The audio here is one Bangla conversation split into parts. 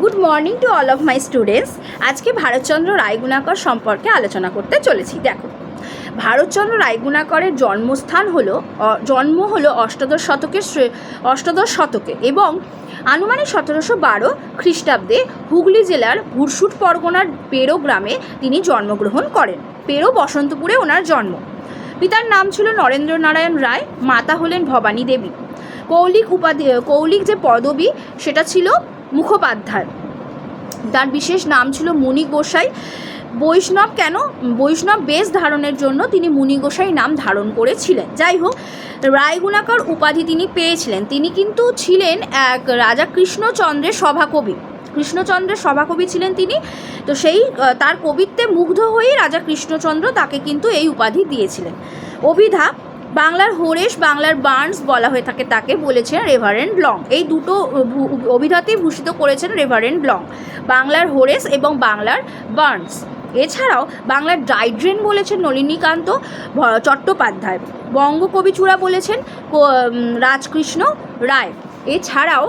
Good morning to all of my students আজকে ভারতচন্দ্র রায়গুণাকর সম্পর্কে আলোচনা করতে চলেছি। দেখো, ভারতচন্দ্র রায়গুণাকরের জন্মস্থান হলো জন্ম হলো অষ্টাদশ শতকের অষ্টাদশ শতকে এবং আনুমানিক সতেরোশো বারো খ্রিস্টাব্দে হুগলি জেলার হুরসুট পরগনার পেরো গ্রামে তিনি জন্মগ্রহণ করেন। পেরো বসন্তপুরে ওনার জন্ম। পিতার নাম ছিল নরেন্দ্র নারায়ণ রায়, মাতা হলেন ভবানী দেবী। কৌলিক উপাধি, কৌলিক যে পদবী, সেটা ছিল মুখোপাধ্যায়। তার বিশেষ নাম ছিল মুনি গোসাই। বৈষ্ণব কেন? বৈষ্ণব বেশ ধারণের জন্য তিনি মুনি গোসাই নাম ধারণ করেছিলেন। যাই হোক, রায়গুণাকর উপাধি তিনি পেয়েছিলেন। তিনি কিন্তু ছিলেন এক রাজা কৃষ্ণচন্দ্রের সভাকবি। কৃষ্ণচন্দ্রের সভাকবি ছিলেন তিনি। তো সেই তার কবিত্বে মুগ্ধ হয়েই রাজা কৃষ্ণচন্দ্র তাকে কিন্তু এই উপাধি দিয়েছিলেন। অভিধা বাংলার হোরেশ, বাংলার বার্নস বলা হয়ে থাকে তাকে বলেছেন রেভারেন্ড লং এই দুটো অভিধাতেই ভূষিত করেছেন রেভারেন্ড লং বাংলার হোরেস এবং বাংলার বার্নস। এছাড়াও বাংলার ডাইড্রেন বলেছেন নলিনীকান্ত চট্টোপাধ্যায়, বঙ্গকবিচূড়া বলেছেন রাজকৃষ্ণ রায়। এছাড়াও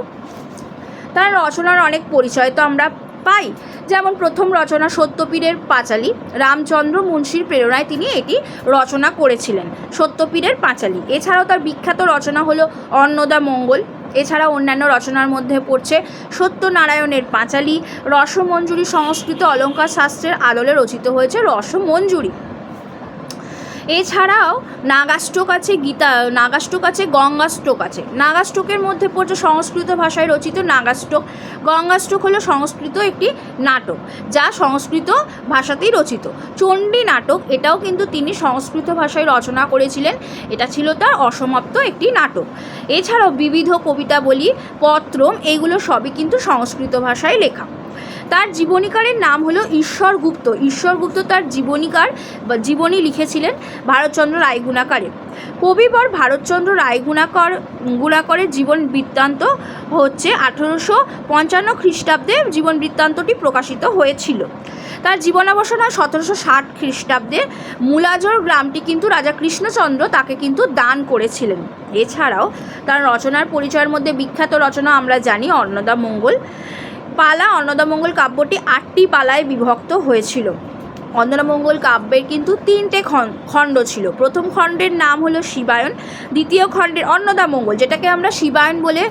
তার রচনার অনেক পরিচয়, তো আমরা পাই। যেমন প্রথম রচনা সত্যপীরের পাঁচালী, রামচন্দ্র মুন্সির প্রেরণায় তিনি এটি রচনা করেছিলেন, সত্যপীরের পাঁচালী। এছাড়াও তার বিখ্যাত রচনা হলো অন্নদা মঙ্গল। এছাড়া অন্যান্য রচনার মধ্যে পড়ছে সত্যনারায়ণের পাঁচালী, রসমঞ্জুরি সংস্কৃত অলঙ্কার শাস্ত্রের আদলে রচিত হয়েছে রসমঞ্জুরি। এছাড়াও নাগাষ্টক আছে, গীতা নাগাষ্টক আছে গঙ্গাষ্টক আছে। নাগাষ্টকের মধ্যে পড়ছে সংস্কৃত ভাষায় রচিত নাগাষ্টক গঙ্গাষ্টক হলো সংস্কৃত একটি নাটক, যা সংস্কৃত ভাষাতেই রচিত। চণ্ডী নাটক, এটাও কিন্তু তিনি সংস্কৃত ভাষায় রচনা করেছিলেন। এটা ছিল তার অসমাপ্ত একটি নাটক। এছাড়াও বিবিধ কবিতাবলী, পত্রম, এগুলো সবই কিন্তু সংস্কৃত ভাষায় লেখা। তার জীবনীকারের নাম হলো ঈশ্বরগুপ্ত ঈশ্বরগুপ্ত তার জীবনীকার বা জীবনী লিখেছিলেন ভারতচন্দ্র রায়গুণাকারে। কবিবর ভারতচন্দ্র রায়গুণাকর গুণাকরের জীবন বৃত্তান্ত হচ্ছে আঠেরোশো পঞ্চান্ন খ্রিস্টাব্দে জীবন বৃত্তান্তটি প্রকাশিত হয়েছিল। তার জীবনাবসান হয় সতেরোশো ষাট খ্রিস্টাব্দে। মূলাজর গ্রামটি কিন্তু রাজা কৃষ্ণচন্দ্র তাকে কিন্তু দান করেছিলেন। এছাড়াও তার রচনার পরিচয়ের মধ্যে বিখ্যাত রচনা আমরা জানি, অন্নদা মঙ্গল। পালা অন্নদামঙ্গল কাব্যটি আটটি পালায় বিভক্ত হয়েছিল। অন্নদামঙ্গল কাব্যের কিন্তু তিনটে খণ্ড ছিল। প্রথম খণ্ডের নাম হলো শিবায়ন, দ্বিতীয় খণ্ডের অন্নদামঙ্গল, যেটাকে আমরা শিবায়ন বলে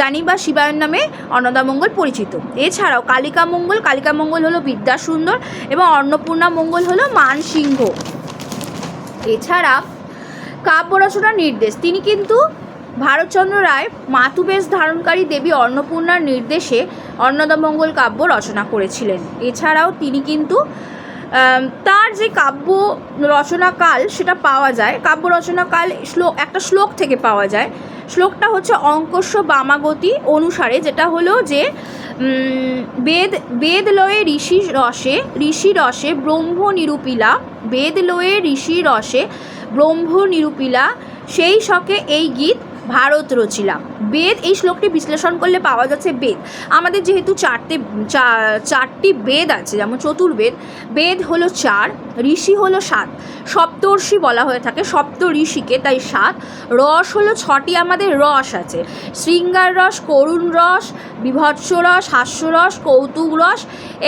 জানি বা শিবায়ন নামে অন্নদামঙ্গল পরিচিত। এছাড়াও কালিকা মঙ্গল কালিকা মঙ্গল হলো বিদ্যাসুন্দর এবং অন্নপূর্ণা মঙ্গল হলো মানসিংহ। এছাড়া কাব্য রচনার নির্দেশ, তিনি কিন্তু ভারতচন্দ্র রায় মাতুবেশ ধারণকারী দেবী অন্নপূর্ণার নির্দেশে অন্নদামঙ্গল কাব্য রচনা করেছিলেন। এছাড়াও তিনি কিন্তু তার যে কাব্য রচনাকাল সেটা পাওয়া যায়। কাব্য রচনাকাল শ্লোক একটা শ্লোক থেকে পাওয়া যায়। শ্লোকটা হচ্ছে অঙ্কস্য বামাগতি অনুসারে, যেটা হলো যে বেদ বেদ লয়ে ঋষি রসে ঋষি রসে ব্রহ্ম নিরূপিলা বেদ লয়ে ঋষি রসে ব্রহ্ম নিরূপিলা, সেই শকে এই গীত ভারত রচিলাম। বেদ, এই শ্লোকটি বিশ্লেষণ করলে পাওয়া যাচ্ছে বেদ। আমাদের যেহেতু চারটে চারটি বেদ আছে, যেমন চতুর্বেদ, বেদ হলো চার, ঋষি হলো সাত, সপ্তর্ষি বলা হয়ে থাকে সপ্ত ঋষিকে তাই সাত, রস হলো ছটি, আমাদের রস আছে। শৃঙ্গার রস, করুণ রস, বিভৎস রস হাস্যরস কৌতুক রস,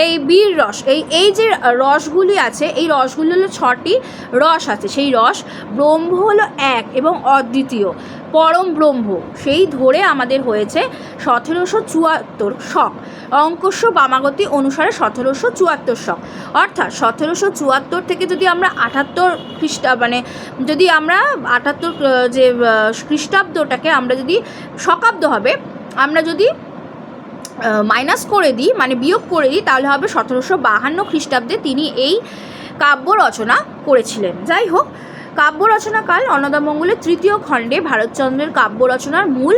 এই বীর রস, এই এই যে রসগুলি আছে, এই রসগুলি হলো ছটি রস আছে। সেই রস ব্রহ্ম হলো এক এবং অদ্বিতীয়। পরম ব্রহ্ম। সেই ধরে আমাদের হয়েছে সতেরোশো চুয়াত্তর শক। অঙ্কস্য বামাগতি অনুসারে সতেরোশো চুয়াত্তর শক। অর্থাৎ সতেরোশো চুয়াত্তর থেকে যদি আমরা আটাত্তর খ্রিস্টা মানে যদি আমরা আটাত্তর যে খ্রিস্টাব্দটাকে আমরা যদি শকাব্দ হবে, আমরা যদি মাইনাস করে দিই মানে বিয়োগ করে দিই, তাহলে হবে সতেরোশো বাহান্ন খ্রিস্টাব্দে তিনি এই কাব্য রচনা করেছিলেন। যাই হোক কাব্য রচনাকাল অন্নদামঙ্গলের তৃতীয় খণ্ডে ভারতচন্দ্রের কাব্য রচনার মূল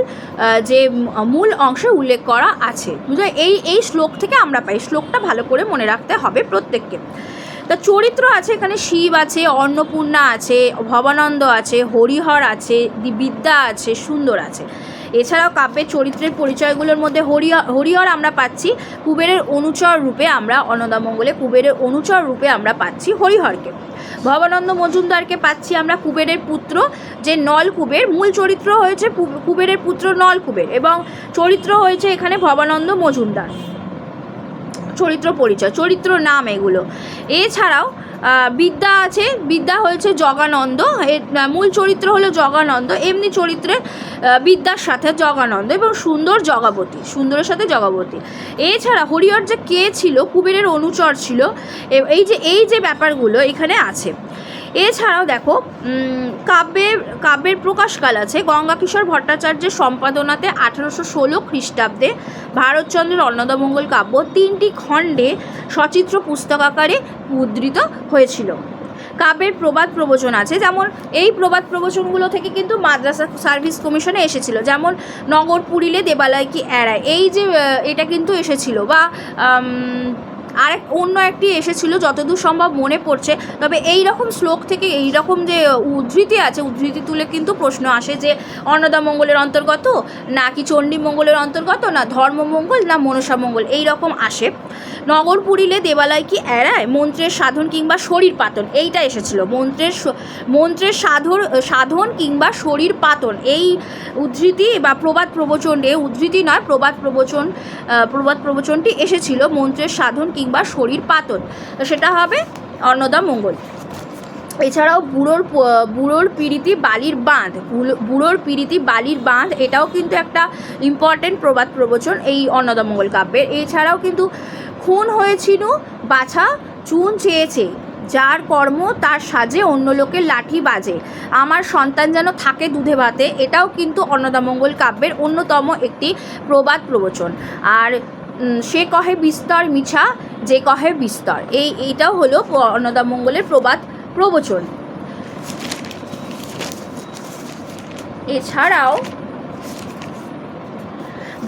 যে মূল অংশে উল্লেখ করা আছে। বুঝলে, এই এই শ্লোক থেকে আমরা পাই। শ্লোকটা ভালো করে মনে রাখতে হবে প্রত্যেককে। তা চরিত্র আছে এখানে, শিব আছে, অন্নপূর্ণা আছে, ভবানন্দ আছে, হরিহর আছে, বিদ্যা আছে, সুন্দর আছে। এছাড়াও কাব্যের চরিত্রের পরিচয়গুলোর মধ্যে হরিহর হরিহর আমরা পাচ্ছি, কুবেরের অনুচর রূপে আমরা অন্নদামঙ্গলে কুবেরের অনুচর রূপে আমরা পাচ্ছি হরিহরকে। ভবানন্দ মজুমদারকে পাচ্ছি আমরা কুবেরের পুত্র, যে নল কুবের। মূল চরিত্র হয়েছে কুবেরের পুত্র নল কুবের এবং চরিত্র হয়েছে এখানে ভবানন্দ মজুমদার। চরিত্র পরিচয়, চরিত্র নাম এগুলো। এছাড়াও বিদ্যা আছে, বিদ্যা হয়েছে জগানন্দ মূল চরিত্র হলো জগানন্দ, এমনি চরিত্রে বিদ্যার সাথে জগানন্দ এবং সুন্দর জগাবতী, সুন্দরের সাথে জগাবতী। এছাড়া হরিহর যে কে ছিল, কুবেরের অনুচর ছিল এই যে এই যে ব্যাপারগুলো এখানে আছে। এছাড়াও দেখো কাব্যের কাব্যের প্রকাশকাল আছে গঙ্গাকিশোর ভট্টাচার্যের সম্পাদনাতে আঠারোশো ষোলো খ্রিস্টাব্দে ভারতচন্দ্রের অন্নদামঙ্গল কাব্য তিনটি খণ্ডে সচিত্র পুস্তক আকারে মুদ্রিত হয়েছিল। কাব্যের প্রবাদ প্রবচন আছে, যেমন এই প্রবাদ প্রবচনগুলো থেকে কিন্তু মাদ্রাসা সার্ভিস কমিশনে এসেছিল, যেমন নগর পুরিলে দেবালয় কি এড়ায়, এই যে এটা কিন্তু এসেছিল বা আম, আরেক অন্য একটি এসেছিল যতদূর সম্ভব মনে পড়ছে। তবে এই রকম শ্লোক থেকে এই রকম যে উদ্ধৃতি আছে উদ্ধৃতি তুলে কিন্তু প্রশ্ন আসে যে অন্নদামঙ্গলের অন্তর্গত? নাকি চণ্ডীমঙ্গলের অন্তর্গত? না ধর্মমঙ্গল না মনসামঙ্গল এই রকম আসে। নগর পুরিলে দেবালয় কি এড়ায়? মন্ত্রের সাধন কিংবা শরীর পাতন? এইটা এসেছিল। মন্ত্রের মন্ত্রের সাধন সাধন কিংবা শরীর পাতন। এই উদ্ধৃতি বা প্রবাদ প্রবচন এ উদ্ধৃতি নয় প্রবাদ প্রবচন প্রবাদ প্রবচনটি এসেছিল। মন্ত্রের সাধন কিংবা শরীর পাতন তো সেটা হবে অন্নদা মঙ্গল। এছাড়াও বুড়োর বুড়োর পিড়িতি বালির বাঁধ। বুড়ো- বুড়োর পিড়িতি বালির বাঁধ, এটাও কিন্তু একটা ইম্পর্টেন্ট প্রবাদ প্রবচন এই অন্নদামঙ্গল কাব্যের। এছাড়াও কিন্তু খুন হয়েছিল, বাছা, চুন চেয়েছে। যার কর্ম তার সাজে অন্য লোকের লাঠি বাজে। আমার সন্তান যেন থাকে দুধে ভাতে, এটাও কিন্তু অন্নদামঙ্গল কাব্যের অন্যতম একটি প্রবাদ প্রবচন। আর সে কহে বিস্তর মিছা যে কহের বিস্তর। এই, এইটাও হলো অন্নদামঙ্গলের প্রবাদ, প্রবচন। এছাড়াও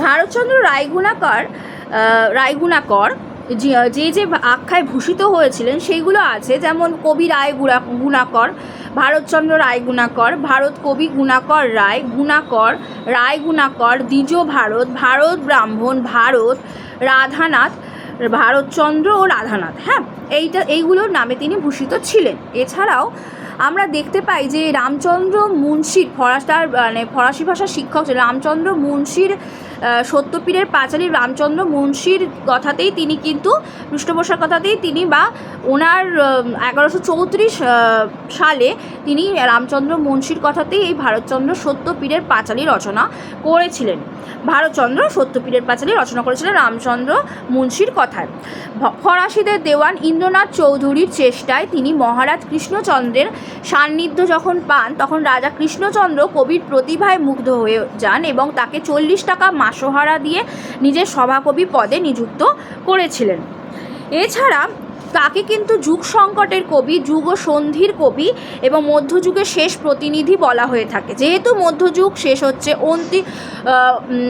ভারতচন্দ্র রায়গুণাকর রায়গুণাকর, যে যে আখ্যায় ভূষিত হয়েছিলেন, সেইগুলো আছে। যেমন কবি রায় গুণা গুণাকর, ভারতচন্দ্র রায় গুণাকর ভারত কবি গুণাকর রায় গুণাকর রায় গুণাকর দ্বিজ ভারত ভারত ব্রাহ্মণ, ভারত রাধানাথ ভারতচন্দ্র ও রাধানাথ হ্যাঁ? এইটা এইগুলোর নামে তিনি ভূষিত ছিলেন। এছাড়াও আমরা দেখতে পাই যে রামচন্দ্র মুন্সির ফরাসার মানে ফরাসি ভাষার শিক্ষক রামচন্দ্র মুন্সির সত্যপীরের পাঁচালী রামচন্দ্র মুন্সির কথাতেই তিনি কিন্তু পৃষ্ঠপোষার কথাতেই তিনি বা ওনার এগারোশো চৌত্রিশ সালে তিনি রামচন্দ্র মুন্সির কথাতেই এই ভারতচন্দ্র সত্যপীরের পাঁচালী রচনা করেছিলেন। ভারতচন্দ্র সত্যপীরের পাঁচালী রচনা করেছিলেন রামচন্দ্র মুন্সির কথায়। ফরাসিদের দেওয়ান ইন্দ্রনাথ চৌধুরীর চেষ্টায় তিনি মহারাজ কৃষ্ণচন্দ্রের সান্নিধ্য যখন পান, তখন রাজা কৃষ্ণচন্দ্র কবির প্রতিভায় মুগ্ধ হয়ে যান এবং তাকে চল্লিশ টাকা মাসোহারা দিয়ে নিজের সভাকবি পদে নিযুক্ত করেছিলেন। এছাড়া তাকে কিন্তু যুগ সংকটের কবি যুগ সন্ধির কবি এবং মধ্যযুগের শেষ প্রতিনিধি বলা হয়ে থাকে। যেহেতু মধ্যযুগ শেষ হচ্ছে, অন্তি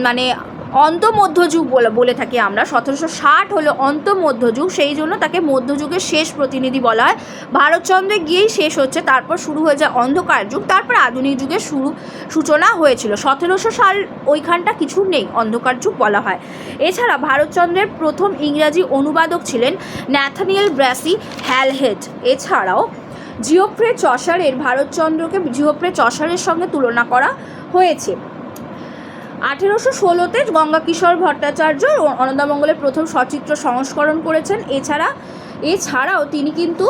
মানে অন্ত মধ্যযুগ বলে থাকি আমরা। সতেরোশো ষাট হলো অন্ত মধ্যযুগ সেই জন্য তাকে মধ্যযুগের শেষ প্রতিনিধি বলা হয়। ভারতচন্দ্রে গিয়েই শেষ হচ্ছে, তারপর শুরু হয়ে যায় অন্ধকার যুগ, তারপর আধুনিক যুগের শুরু সূচনা হয়েছিল। সতেরোশো সাল ওইখানটা কিছু নেই, অন্ধকার যুগ বলা হয়। এছাড়া ভারতচন্দ্রের প্রথম ইংরাজি অনুবাদক ছিলেন ন্যাথানিয়েল ব্র্যাসি হ্যালহেড। এছাড়াও জিওফ্রে চসারের ভারতচন্দ্রকে জিওফ্রে চসারের সঙ্গে তুলনা করা হয়েছে। আঠেরোশো ষোলোতে গঙ্গাকিশোর ভট্টাচার্য অনন্দামঙ্গলের প্রথম সচিত্র সংস্করণ করেছেন। এছাড়া, এছাড়াও তিনি কিন্তু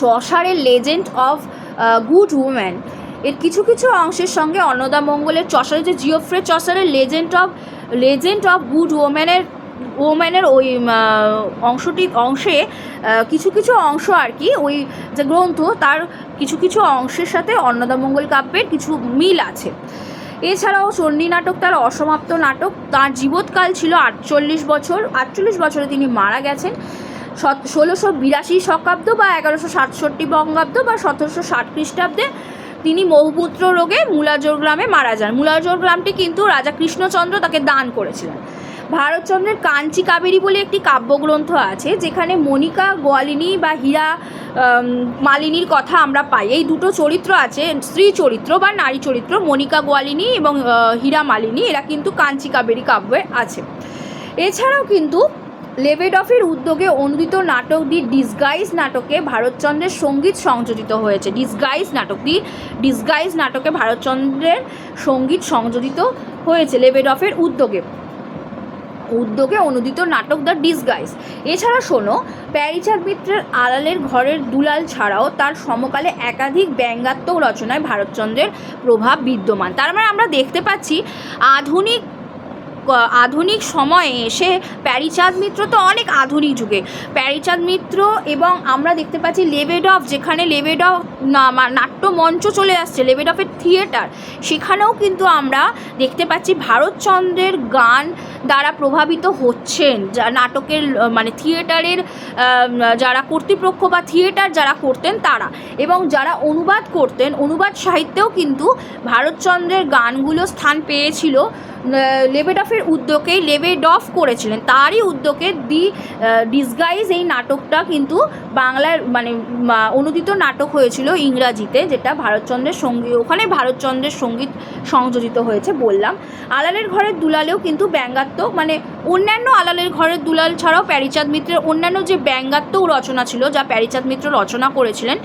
চসারের লেজেন্ড অফ গুড উম্যান। এর কিছু কিছু অংশের সঙ্গে অন্নদামঙ্গলের চসারের যে Geoffrey চসারের legend of legend of good ওম্যানের ওম্যানের ওই অংশটি, অংশে কিছু কিছু অংশ আর কি, ওই যে গ্রন্থ, তার কিছু কিছু অংশের সাথে অন্নদামঙ্গল কাব্যের কিছু মিল আছে। এছাড়াও চণ্ডী নাটক, তার অসমাপ্ত নাটক, তার জীবৎকাল ছিল আটচল্লিশ বছর। আটচল্লিশ বছরে তিনি মারা গেছেন। ষোলোশো বিরাশি শকাব্দ বা এগারোশো সাতষট্টি বঙ্গাব্দ বা সতেরোশো ষাট খ্রিস্টাব্দে তিনি মহুপুত্র রোগে মুলাজোর গ্রামে মারা যান। মুলাজোর গ্রামটি কিন্তু রাজা কৃষ্ণচন্দ্র তাকে দান করেছিলেন। ভারতচন্দ্রের কাঞ্চি কাবেরী বলে একটি কাব্যগ্রন্থ আছে, যেখানে মনিকা গোয়ালিনী বা হীরা মালিনীর কথা আমরা পাই। এই দুটো চরিত্র আছে, স্ত্রী চরিত্র বা নারী চরিত্র মনিকা গোয়ালিনী এবং হীরা, মালিনী, এরা কিন্তু কাঞ্চি কাবেরী কাব্যে আছে। এছাড়াও কিন্তু লেবেডফের উদ্যোগে অনুদিত নাটক দি ডিসগাইজ নাটকে ভারতচন্দ্রের সংগীত সংযোজিত হয়েছে। ডিসগাইজ নাটক দি ডিসগাইজ নাটকে ভারতচন্দ্রের সংগীত সংযোজিত হয়েছে লেবেডফের উদ্যোগে। উদ্যোগে অনুদিত নাটক দ্য ডিসগাইজ। এছাড়া শোনো, প্যারিচার মিত্রের আড়ালের ঘরের দুলাল ছাড়াও তার সমকালে একাধিক ব্যঙ্গাত্মক রচনায় ভারতচন্দ্রের প্রভাব বিদ্যমান। তার মানে আমরা দেখতে পাচ্ছি আধুনিক আধুনিক সময়ে এসে প্যারিচাঁদ মিত্র তো অনেক আধুনিক যুগে। প্যারিচাঁদ মিত্র এবং আমরা দেখতে পাচ্ছি লেবেডফ যেখানে লেবেডফ না- মা- নাট্য মঞ্চ চলে আসছে লেবেডফের থিয়েটার। সেখানেও কিন্তু আমরা দেখতে পাচ্ছি ভারতচন্দ্রের গান দ্বারা প্রভাবিত হচ্ছেন। যা, নাটকের মানে থিয়েটারের যারা কর্তৃপক্ষ বা থিয়েটার যারা করতেন তারা। এবং যারা অনুবাদ করতেন, অনুবাদ সাহিত্যেও কিন্তু ভারতচন্দ্রের গানগুলো স্থান পেয়েছিল। লেবেডফের উদ্যোগেই লেবেডফ করেছিলেন। তারই উদ্যোগে দি ডিসগাইজ এই নাটকটা কিন্তু বাংলার মানে অনুদিত নাটক হয়েছিল ইংরাজিতে, যেটা ভারতচন্দ্রের সংগীত ওখানে ভারতচন্দ্রের সংগীত সংযোজিত হয়েছে বললাম। আলালের ঘরের দুলালেও কিন্তু ব্যঙ্গাত্মক মানে অন্যান্য আলালের ঘরের দুলাল ছাড়াও প্যারিচাঁদ মিত্রের অন্যান্য যে ব্যঙ্গাত্মক রচনা ছিল, যা প্যারিচাঁদ মিত্র রচনা করেছিলেন,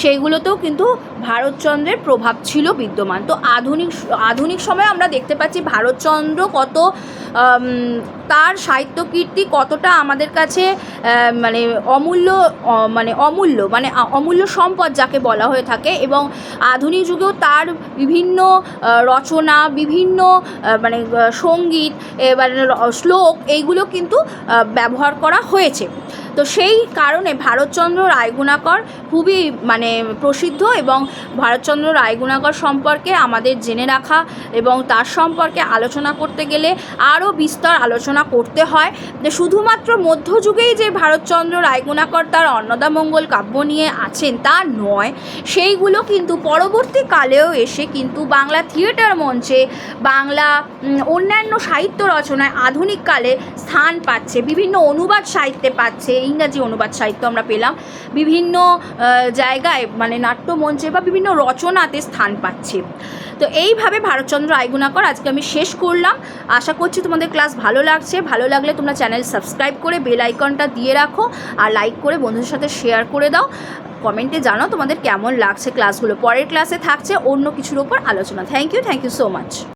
সেইগুলোতেও কিন্তু ভারতচন্দ্রের প্রভাব ছিল বিদ্যমান। তো আধুনিক আধুনিক সময়ে আমরা দেখতে পাচ্ছি ভারতচন্দ্র কত তার সাহিত্য কীর্তি কতটা আমাদের কাছে মানে অমূল্য মানে অমূল্য মানে অমূল্য সম্পদ যাকে বলা হয়ে থাকে এবং আধুনিক যুগেও তার বিভিন্ন রচনা, বিভিন্ন মানে সংগীত, এবার শ্লোক এইগুলো কিন্তু ব্যবহার করা হয়েছে। তো সেই কারণে ভারতচন্দ্র রায়গুণাকর খুবই মানে প্রসিদ্ধ এবং ভারতচন্দ্র রায়গুণাকর সম্পর্কে আমাদের জেনে রাখা এবং তার সম্পর্কে আলোচনা করতে গেলে আরও বিস্তর আলোচনা করতে হয়। যে শুধুমাত্র মধ্যযুগেই যে ভারতচন্দ্র রায়গুণাকর তার অন্নদামঙ্গল কাব্য নিয়ে আছেন তা নয়, সেইগুলো কিন্তু পরবর্তীকালেও এসে কিন্তু বাংলা থিয়েটার মঞ্চে, বাংলা অন্যান্য সাহিত্য রচনায় আধুনিককালে স্থান পাচ্ছে, বিভিন্ন অনুবাদ সাহিত্যে পাচ্ছে ইংরাজি অনুবাদ সাহিত্য আমরা পেলাম। বিভিন্ন জায়গায় মানে নাট্যমঞ্চে বা বিভিন্ন রচনাতে স্থান পাচ্ছে। তো এইভাবে ভারতচন্দ্র আইগুণাকর আজকে আমি শেষ করলাম। আশা করছি তোমাদের ক্লাস ভালো লাগছে। ভালো লাগলে তোমরা চ্যানেল সাবস্ক্রাইব করে বেল আইকনটা দিয়ে রাখো আর লাইক করে বন্ধুদের সাথে শেয়ার করে দাও। কমেন্টে জানাও তোমাদের কেমন লাগছে ক্লাসগুলো। পরের ক্লাসে থাকছে অন্য কিছুর ওপর আলোচনা। Thank you thank you so much.